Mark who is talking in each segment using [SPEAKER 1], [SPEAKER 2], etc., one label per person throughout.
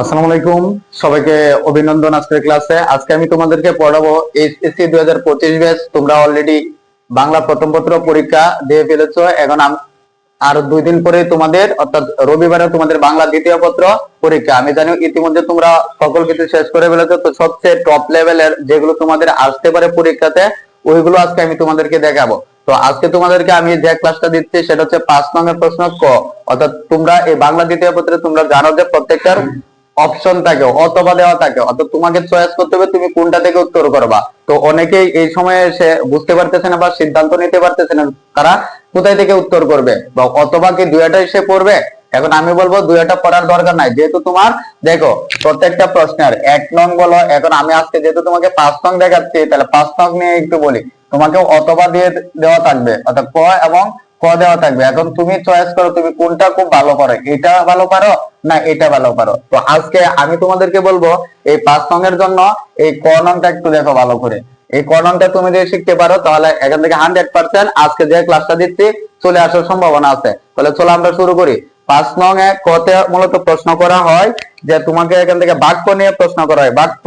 [SPEAKER 1] আসসালামু আলাইকুম। সবাইকে অভিনন্দন আজকের ক্লাসে। আজকে আমি তোমাদেরকে পড়াবো এইচএসসি দুই হাজার পঁচিশ ব্যাচ। তোমরা অলরেডি বাংলা প্রথম পত্র পরীক্ষা দিয়ে ফেলেছো। এখন আর দুই দিন পরে তোমাদের, অর্থাৎ রবিবারে তোমাদের বাংলা দ্বিতীয় পত্র পরীক্ষা। আমি জানি ইতিমধ্যে তোমরা সকল কিছু শেষ করে ফেলেছো। তো সবচেয়ে টপ লেভেলের যেগুলো তোমাদের আসতে পারে পরীক্ষাতে, ওইগুলো আজকে আমি তোমাদেরকে দেখাবো। তো আজকে তোমাদেরকে আমি যে ক্লাসটা দিচ্ছি, সেটা হচ্ছে পাঁচ নম্বর প্রশ্ন ক। অর্থাৎ তোমরা এই বাংলা দ্বিতীয় পত্রে তোমরা জানো যে প্রত্যেকটার অপশন থাকে, অথবা দেওয়া থাকে। অর্থাৎ তোমাকে চয়েস করতে হবে তুমি কোনটা থেকে উত্তর করবা। তো অনেকেই এই সময়ে এসে বুঝতে পারতেছে না বা সিদ্ধান্ত নিতে পারতেছে না তারা কোথায় থেকে উত্তর করবে। বা অথবা কি দুইটাই সে পড়বে? এখন আমি বলব দুইটা পড়ার দরকার নাই। যেহেতু তোমার, দেখো, প্রত্যেকটা প্রশ্নের এক নং বলো, এখন আমি আজকে যেহেতু তোমাকে পাঁচ নং দেখাচ্ছি, তাহলে পাঁচ নং নিয়ে একটু বলি। তোমাকে অথবা দিয়ে দেওয়া থাকবে, অর্থাৎ ক এবং ক দেওয়া থাকবে। এখন তুমি চয়েস করো, তুমি কোনটা খুব ভালো পারো এটা ভালো পারো না, এটা ভালো পারো তো আজকে আমি তোমাদেরকে বলব, এই পাঁচ এর জন্য এই ক নংটা একটু দেখো ভালো করে। এই ক নংটা তুমি যদি শিখতে পারো, তাহলে এখান থেকে হান্ড্রেড পার্সেন্ট আজকে যে ক্লাসটা দিচ্ছি, চলে আসার সম্ভাবনা আছে। তাহলে চলো আমরা শুরু করি। পাঁচ নং এ কতে মূলত প্রশ্ন করা হয়, যে তোমাকে এখান থেকে বাক্য নিয়ে প্রশ্ন করা হয়। বাক্য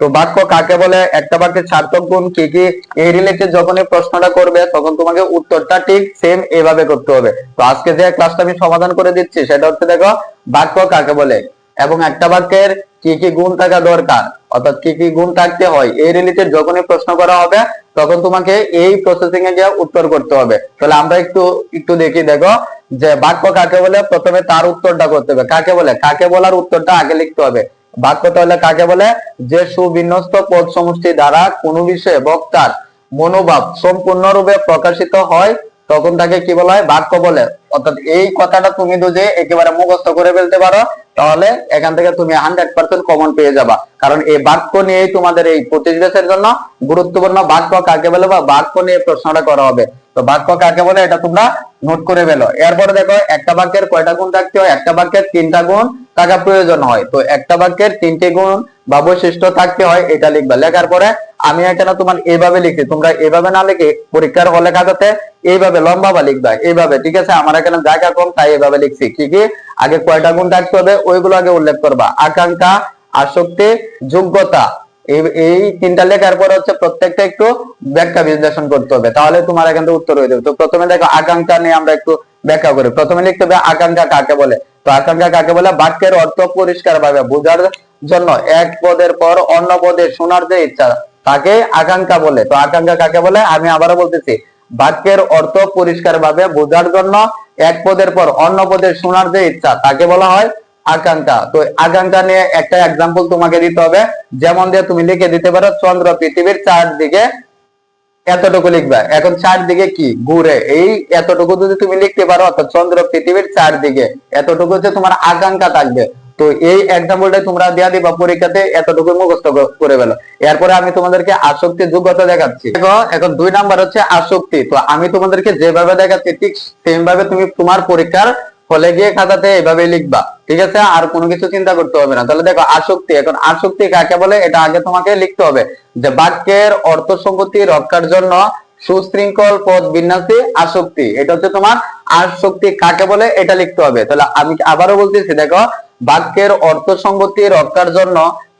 [SPEAKER 1] তো বাক্য কাকে বলে? একটা বাক্যের সার্থক গুণ কি কি? এই রিলেটেড যখনই প্রশ্নটা করবে, তখন তোমাকে উত্তরটা ঠিক সেম এভাবে করতে হবে। তো আজকে যে ক্লাসটা আমি সমাধান করে দিচ্ছি, সেটা হচ্ছে দেখো, বাক্য কাকে বলে? এবং একটা বাক্যের কি কি গুণ থাকা দরকার? অর্থাৎ কি কি গুণ থাকতে হয়? এই রিলেটেড যখনই প্রশ্ন করা হবে, তখন তোমাকে এই প্রসেসিং এ গিয়ে উত্তর করতে হবে। তাহলে আমরা একটু একটু দেখি দেখো, যে বাক্য কাকে বলে? প্রথমে তার উত্তরটা করতে হবে। কাকে বলে? কাকে বলার উত্তরটা আগে লিখতে হবে। বাক্য তাহলে কাকে বলে? যে সুবিন্যস্ত পদ সমষ্টি দ্বারা কোনো বিষয়ে বক্তার মনোভাব সম্পূর্ণরূপে প্রকাশিত হয়, তখন তাকে কি বলা হয়? বাক্য বলে। অর্থাৎ এই কথাটা তুমি যদি একেবারে মুখস্থ করে ফেলতে পারো, তাহলে এখান থেকে তুমি হান্ড্রেড পার্সেন্ট কমন পেয়ে যাবা। কারণ এই বাক্য নিয়েই তোমাদের এই পঁচিশ বেসের জন্য গুরুত্বপূর্ণ বাক্য কাকে বলে বা বাক্য নিয়ে প্রশ্নটা করা হবে। তো বাক্য কাকে বলে? এটা তোমরা নোট করে ফেলো। এরপরে দেখো, একটা বাক্যের কয়টা গুণ থাকতে হয়? একটা বাক্যের তিনটা গুণ থাকা প্রয়োজন হয়। তো একটা বাক্যের তিনটে গুণ বা বৈশিষ্ট্য থাকতে হয়, এটা লিখবা। লেখার পরে আমি এখানে তোমার এইভাবে লিখি তোমরা এইভাবে না লিখে পরীক্ষার হলে খাতাতে এইভাবে লম্বা বা লিখবা। এইভাবে, ঠিক আছে? আমার এখানে জায়গা কম, তাই এইভাবে লিখছি। কি কি আগে কয়টা গুণ থাকতে হবে? ওইগুলো আগে উল্লেখ করবা। আকাঙ্ক্ষা, আসক্তি, যোগ্যতা। এই তিনটা লেখার পর হচ্ছে প্রত্যেকটা একটু ব্যাখ্যা বিশ্লেষণ করতে হবে। তাহলে তোমার এখান থেকে উত্তর হয়ে যাবে। তো প্রথমে দেখো, আকাঙ্ক্ষা নিয়ে আমরা একটু ব্যাখ্যা করি। প্রথমে লিখতে হবে, আকাঙ্ক্ষা কাকে বলে? তো আকাঙ্ক্ষা কাকে বলে? বাক্যের অর্থ পরিষ্কার ভাবে বোঝার জন্য এক পদের পর অন্য পদে শোনার যে ইচ্ছা, তাকে আকাঙ্ক্ষা বলে। তো আকাঙ্ক্ষা কাকে বলে? আমি আবারও বলতেছি, বাক্যের অর্থ পরিষ্কার ভাবে বোঝার জন্য এক পদের পর অন্য পদে শোনার যে ইচ্ছা, তাকে বলা হয় আকাঙ্ক্ষা। তো আকাঙ্ক্ষা নিয়ে একটা এক্সাম্পল তোমাকে দিতে হবে। যেমন দিয়ে তুমি লিখে দিতে পারো, চন্দ্র পৃথিবীর চারদিকে এতটুকু লিখবা। এখন চারদিকে কি? ঘুরে। এই এতটুকু যদি তুমি লিখতে পারো, অর্থাৎ চন্দ্র পৃথিবীর চারদিকে, এতটুকু হচ্ছে তোমার আকাঙ্ক্ষা থাকবে। তো এই এক্সাম্পলটা তোমরা দেওয়া দিবা পরীক্ষাতে এতটুকু মুখস্থ করে ফেলো। এরপরে আমি তোমাদেরকে আসক্তি যোগ্যতা দেখাচ্ছি। দেখো, এখন দুই নাম্বার হচ্ছে আসক্তি। তো আমি তোমাদেরকে যেভাবে দেখাচ্ছি, ঠিক সেম ভাবে তুমি তোমার পরীক্ষার হলে গিয়ে খাতাতে এভাবে লিখবা, ঠিক আছে? আর কোনো কিছু চিন্তা করতে হবে না। তাহলে দেখো, আসক্তি, এখন আসক্তি কাকে বলে? এটা আগে তোমাকে লিখতে হবে, যে বাক্যের অর্থ সম্পত্তি রক্ষার জন্য সুশৃঙ্খল পদ বিন্যাসে, আসক্তি। এটা হচ্ছে তোমার আসক্তি কাকে বলে? এটা লিখতে হবে। তাহলে আমি আবারও বলতেছি, দেখো, বাক্যের অর্থ সম্পত্তি রক্ষার জন্য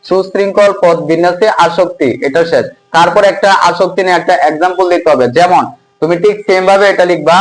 [SPEAKER 1] সুশৃঙ্খল পদ বিন্যাসে, আসক্তি। এটা শেষ। তারপর একটা আসক্তি নিয়ে একটা এক্সাম্পল দিতে হবে। যেমন তুমি ঠিক সেম ভাবে এটা লিখবা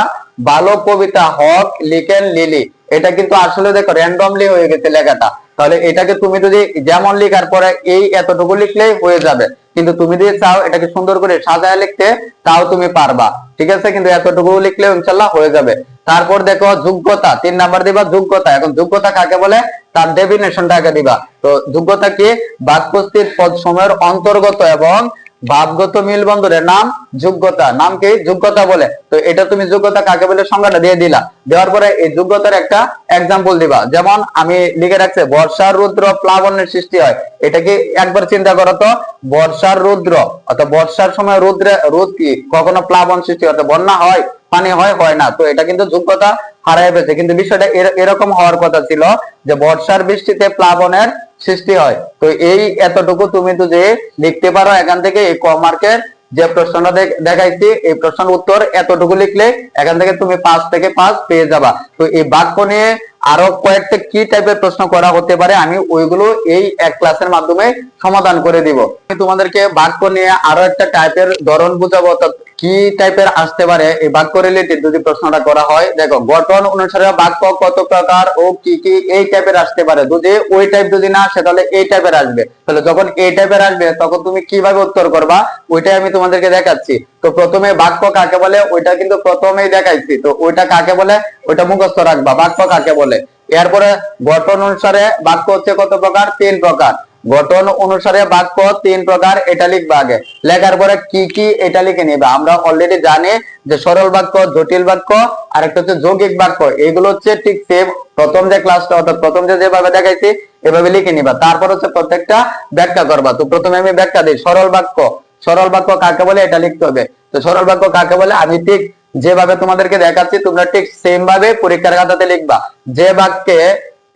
[SPEAKER 1] ভালো কবিতা হক লিখেন লিলি। এটা কিন্তু আসলে দেখো র্যান্ডমলি হয়ে গেছে লেখাটা। তাহলে এটাকে তুমি যদি যেমন লিখার পরে এই এতটুকু লিখলেই হয়ে যাবে। কিন্তু তুমি যদি চাও এটাকে সুন্দর করে সাজায় লিখতে, তাও তুমি পারবা। ঠিক আছে? কিন্তু এতটুকু লিখলেও ইনশাল্লাহ হয়ে যাবে। তারপর দেখো যোগ্যতা, তিন নাম্বার দিবা যোগ্যতা। এখন যোগ্যতা কাকে বলে? তার ডেফিনেশনটা আগে দিবা। তো যোগ্যতা কি? বাক্যস্থির পদ সময়ের অন্তর্গত এবং ভাবগত মিলবন্ধনের নাম যোগ্যতা। নাম কি? যোগ্যতা বলে। তো এটা তুমি যোগ্যতা কাকে বলে? সংজ্ঞাটা দিয়ে দিলা। দেওয়ার পরে এই যোগ্যতার একটা এক্সাম্পল দিবা। যেমন আমি লিখে রাখছি, বর্ষার রুদ্র প্লাবনের সৃষ্টি হয়। এটা কি? একবার চিন্তা করো তো। বর্ষার রুদ্র অর্থাৎ বর্ষার সময় রুদ্রে, রোদ কি? কখনো প্লাবন সৃষ্টি অর্থাৎ বন্যা হয়, পানি হয় হয় না। তো এটা কিন্তু যোগ্যতা হারাই ফেলছে। কিন্তু বিষয়টা এরকম হওয়ার কথা ছিল যে বর্ষার বৃষ্টিতে প্লাবনের সৃষ্টি হয়। তো এই এতটুকু তুমি তো যে লিখতে পারো এখান থেকে এই কমার্কের যে প্রশ্নটা দেখাইছি, এই প্রশ্নের উত্তর এতটুকু লিখলে এখান থেকে তুমি পাঁচ থেকে পাঁচ পেয়ে যাবা। তো এই বাক্য নিয়ে আরও কয়েকটা কি টাইপের প্রশ্ন করা হতে পারে, আমি ওইগুলো এই এক ক্লাসের মাধ্যমে সমাধান করে দিব। তোমাদেরকে বাক্য নিয়ে আরও একটা টাইপের ধরন বুঝাবো, অর্থাৎ কি টাইপের আসতে পারে, এই বাক্য রিলেটেড যদি প্রশ্নটা করা হয়, দেখো, গঠন অনুসারে বাক্য কত প্রকার ও কি কি এই টাইপের আসতে পারে। যদি ওই টাইপ যদি না আসে, তাহলে এই টাইপের আসবে। তাহলে যখন এই টাইপের আসবে, তখন তুমি কীভাবে উত্তর করবা? ওইটাই আমি তোমাদেরকে দেখাচ্ছি। তো প্রথমে বাক্য কাকে বলে? ওইটা কিন্তু প্রথমেই দেখাইছি। তো ওইটা কাকে বলে? ওইটা মুখস্থ রাখবা। বাক্য কাকে বলে? এরপরে গঠন অনুসারে বাক্য হচ্ছে কত প্রকার? তিন প্রকার। গঠন অনুসারে বাক্য তিন প্রকার, এটা লিখবা আগে। লেখার পরে কি কি এটা লিখে নিবা। আমরা অলরেডি জানি যে সরল বাক্য, জটিল বাক্য আর একটা হচ্ছে যৌগিক বাক্য। এগুলো হচ্ছে ঠিক সেম প্রথম যে ক্লাসটা অর্থাৎ প্রথম যে যেভাবে দেখাইছি, এভাবে লিখে নিবা। তারপর হচ্ছে প্রত্যেকটা ব্যাখ্যা করবা। তো প্রথমে আমি ব্যাখ্যা দিই। সরল বাক্য। সরল বাক্য কাকে বলে? এটা লিখতে হবে। তো সরল বাক্য কাকে বলে? আমি ঠিক যেভাবে তোমাদেরকে দেখাচ্ছি, তোমরা ঠিক সেম ভাবে পরীক্ষার খাতাতে লিখবা। যে বাক্যে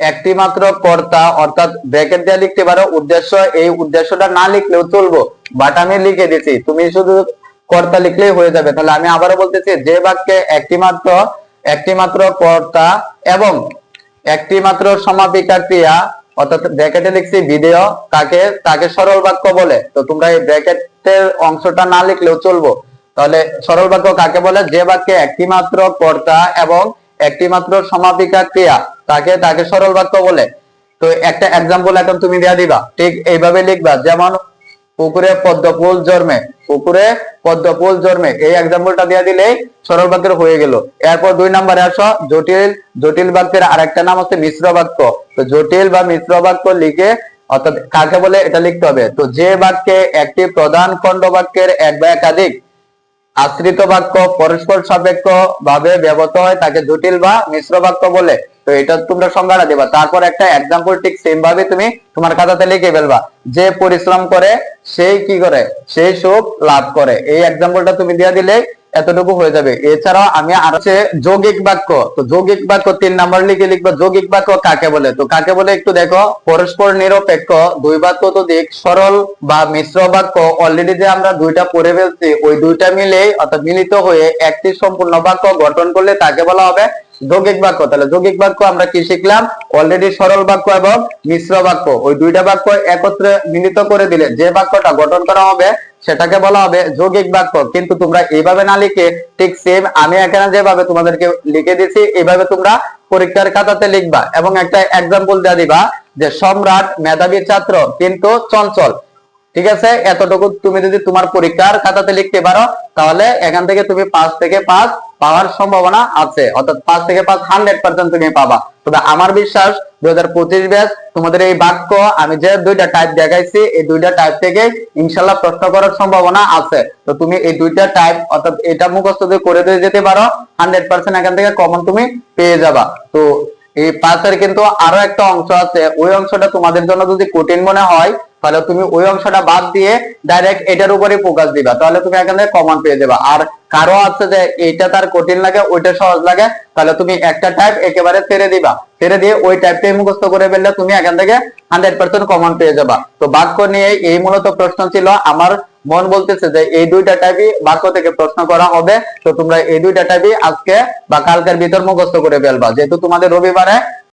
[SPEAKER 1] একটি মাত্র কর্তা, অর্থাৎ ব্র্যাকেট দিয়ে লিখতে পারো, উদ্দেশ্য, এই উদ্দেশ্যটা না লিখলেও চলবো। বাট আমি লিখে দিছি, তুমি শুধু কর্তা লিখলেই হয়ে যাবে। তাহলে আমি আবারও বলতেছি, যে বাক্যে একটি মাত্র একটি মাত্র কর্তা এবং একটি মাত্র সমাপিকা ক্রিয়া, অর্থাৎ ব্র্যাকেটে লিখছি ভিডিও কাকে তাকে সরল বাক্য বলে। তো তোমরা এই ব্র্যাকেটের অংশটা না লিখলেও চলবো। তাহলে সরল বাক্য কাকে বলে? যে বাক্যে একটি মাত্র কর্তা এবং একটি মাত্র সমাপিকা ক্রিয়া, তাকে তাকে সরল বাক্য বলে। তো একটা এক্সাম্পল এখন তুমি দেয়া দিবা। ঠিক এইভাবে লিখবা, যেমন পুকুরে পদ্ম ফুল জন্মে, পুকুরে পদ্ম ফুল জন্মে, এই এক্সাম্পলটা দিয়ে দিলেই সরল বাক্যের হয়ে গেল। এরপর দুই নম্বরে আসো, জটিল জটিল বাক্যের আরেকটা নাম হচ্ছে মিশ্র বাক্য। তো জটিল বা মিশ্র বাক্য লিখে, অর্থাৎ কাকে বলে এটা লিখতে হবে? তো যে বাক্যে একটি প্রধান খণ্ড বাক্যের এক বা একাধিক আশ্রিত বাক্য, পরস্পর সাপেক্ষ ভাবে ব্যবহৃত হয়, তাকে জটিল বা মিশ্র বাক্য বলে। তো এটা তোমরা সংজ্ঞাটা দেবা। তারপর একটা এক্সাম্পল ঠিক সেম ভাবে তুমি তোমার খাতাতে লিখে ফেলবা। যে পরিশ্রম করে, সেই কি করে? সেই সুখ লাভ করে। এই এক্সাম্পলটা তুমি দিয়ে দিলে এতটুকু হয়ে যাবে। এছাড়াও আমি আর হচ্ছে যৌগিক বাক্য। তো যৌগিক বাক্য তিন নাম্বার লিখে লিখব। যৌগিক বাক্য কাকে বলে? তো কাকে বলে একটু দেখো। পরস্পর নিরপেক্ষ, দুই বাক্য তো ততোধিক সরল বা মিশ্র বাক্য। অলরেডি যে আমরা দুইটা পড়ে ফেলছি, ওই দুইটা মিলে অর্থাৎ মিলিত হয়ে একটি সম্পূর্ণ বাক্য গঠন করলে তাকে বলা হবে যৌগিক বাক্য, তাহলে যৌগিক বাক্য আমরা কি শিখলাম? অলরেডি সরল বাক্য এবং মিশ্র বাক্য। ওই দুইটা বাক্য একত্রে মিলিত করে দিলে যে বাক্যটা গঠন করা হবে, সেটাকে বলা হবে যৌগিক বাক্য। কিন্তু তোমরা এইভাবে না লিখে ঠিক সেম আমি এখানে যেভাবে তোমাদেরকে লিখে দিছি এইভাবে তোমরা পরীক্ষার খাতাতে লিখবা। এবং একটা এক্সাম্পল দেওয়া দিবা যে সম্রাট, মেধাবী ছাত্র, কিন্তু চঞ্চল। ঠিক আছে? এতটুকু তুমি যদি তোমার পরীক্ষার খাতাতে লিখতে পারো, তাহলে এখান থেকে তুমি পাঁচ থেকে পাঁচ পাওয়ার সম্ভাবনা আছে। অর্থাৎ পাঁচ থেকে পাঁচ হান্ড্রেড পার্সেন্ট তুমি পাবা। তবে আমার বিশ্বাস দুই হাজার পঁচিশ ব্যাচ তোমাদের এই বাক্য, আমি যে দুইটা টাইপ দেখাইছি, এই দুইটা টাইপ থেকে ইনশাল্লাহ প্রশ্ন করার সম্ভাবনা আছে। তো তুমি এই দুইটা টাইপ অর্থাৎ এটা মুখস্থ করে দিয়ে যেতে পারো হান্ড্রেড পার্সেন্ট এখান থেকে কমন তুমি পেয়ে যাবা। তো এই পাঁচের কিন্তু আরও একটা অংশ আছে। ওই অংশটা তোমাদের জন্য যদি কঠিন মনে হয়, তাহলে তুমি ওই অংশটা বাদ দিয়ে ডাইরেক্ট এটার উপরে ফোকাস দিবা। তাহলে তুমি এখান থেকে কমন পেয়ে যাবা। আর কারও আছে যে এইটা তার কঠিন লাগে, ওইটা সহজ লাগে, তাহলে তুমি একটা টাইপ একেবারে ছেড়ে দিবা। ছেড়ে দিয়ে ওই টাইপটাই মুখস্থ করে ফেললে তুমি এখান থেকে হান্ড্রেড পার্সেন্ট কমন পেয়ে যাবা। তো বাক্য নিয়ে এই মূলত প্রশ্ন ছিল, আমার মন বলতেছে যে এই দুইটা টাইপই বাক্য থেকে প্রশ্ন করা হবে, তো তোমরা এই দুইটা টাইপই আজকে বা কালকের ভিতর মুখস্থ করে ফেলবা। যেহেতু তোমাদের রবিবারে